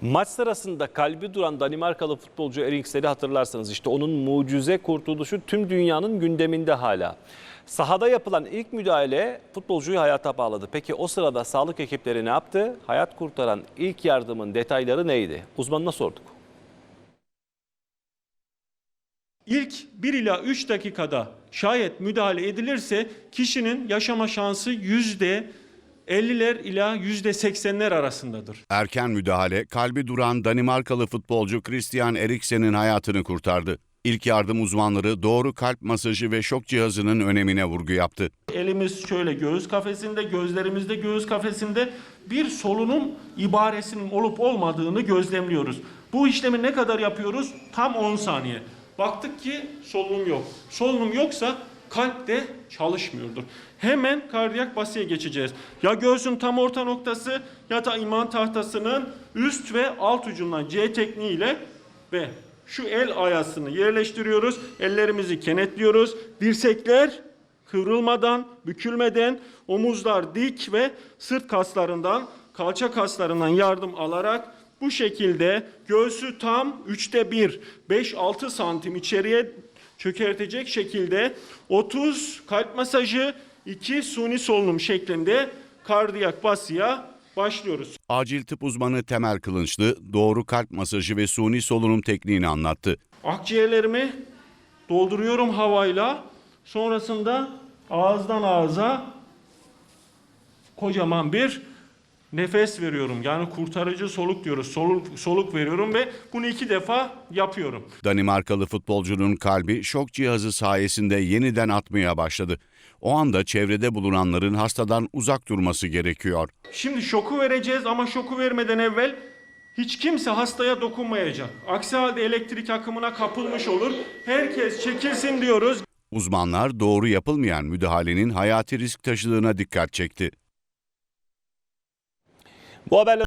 Maç sırasında kalbi duran Danimarkalı futbolcu Eriksen'i hatırlarsanız işte onun mucize kurtuluşu tüm dünyanın gündeminde hala. Sahada yapılan ilk müdahale futbolcuyu hayata bağladı. Peki o sırada sağlık ekipleri ne yaptı? Hayat kurtaran ilk yardımın detayları neydi? Uzmanına sorduk. İlk 1 ila 3 dakikada şayet müdahale edilirse kişinin yaşama şansı yüzde 50'ler ila yüzde 80'ler arasındadır. Erken müdahale kalbi duran Danimarkalı futbolcu Christian Eriksen'in hayatını kurtardı. İlk yardım uzmanları doğru kalp masajı ve şok cihazının önemine vurgu yaptı. Elimiz şöyle göğüs kafesinde, gözlerimizde göğüs kafesinde bir solunum ibaresinin olup olmadığını gözlemliyoruz. Bu işlemi ne kadar yapıyoruz? Tam 10 saniye. Baktık ki solunum yok. Solunum yoksa kalp de çalışmıyordur. Hemen kardiyak basıya geçeceğiz. Ya göğsün tam orta noktası ya da iman tahtasının üst ve alt ucundan C tekniğiyle ve şu el ayasını yerleştiriyoruz. Ellerimizi kenetliyoruz. Dirsekler kıvrılmadan, bükülmeden, omuzlar dik ve sırt kaslarından, kalça kaslarından yardım alarak bu şekilde göğsü tam üçte bir, 5-6 santim içeriye çökertecek şekilde 30 kalp masajı, 2 suni solunum şeklinde kardiyak basıya başlıyoruz. Acil tıp uzmanı Temel Kılınçlı doğru kalp masajı ve suni solunum tekniğini anlattı. Akciğerlerimi dolduruyorum havayla. Sonrasında ağızdan ağza kocaman bir nefes veriyorum. Yani kurtarıcı soluk diyoruz. Soluk, soluk veriyorum ve bunu iki defa yapıyorum. Danimarkalı futbolcunun kalbi şok cihazı sayesinde yeniden atmaya başladı. O anda çevrede bulunanların hastadan uzak durması gerekiyor. Şimdi şoku vereceğiz ama şoku vermeden evvel hiç kimse hastaya dokunmayacak. Aksi halde elektrik akımına kapılmış olur. Herkes çekilsin diyoruz. Uzmanlar doğru yapılmayan müdahalenin hayati risk taşıdığına dikkat çekti. Bu haberle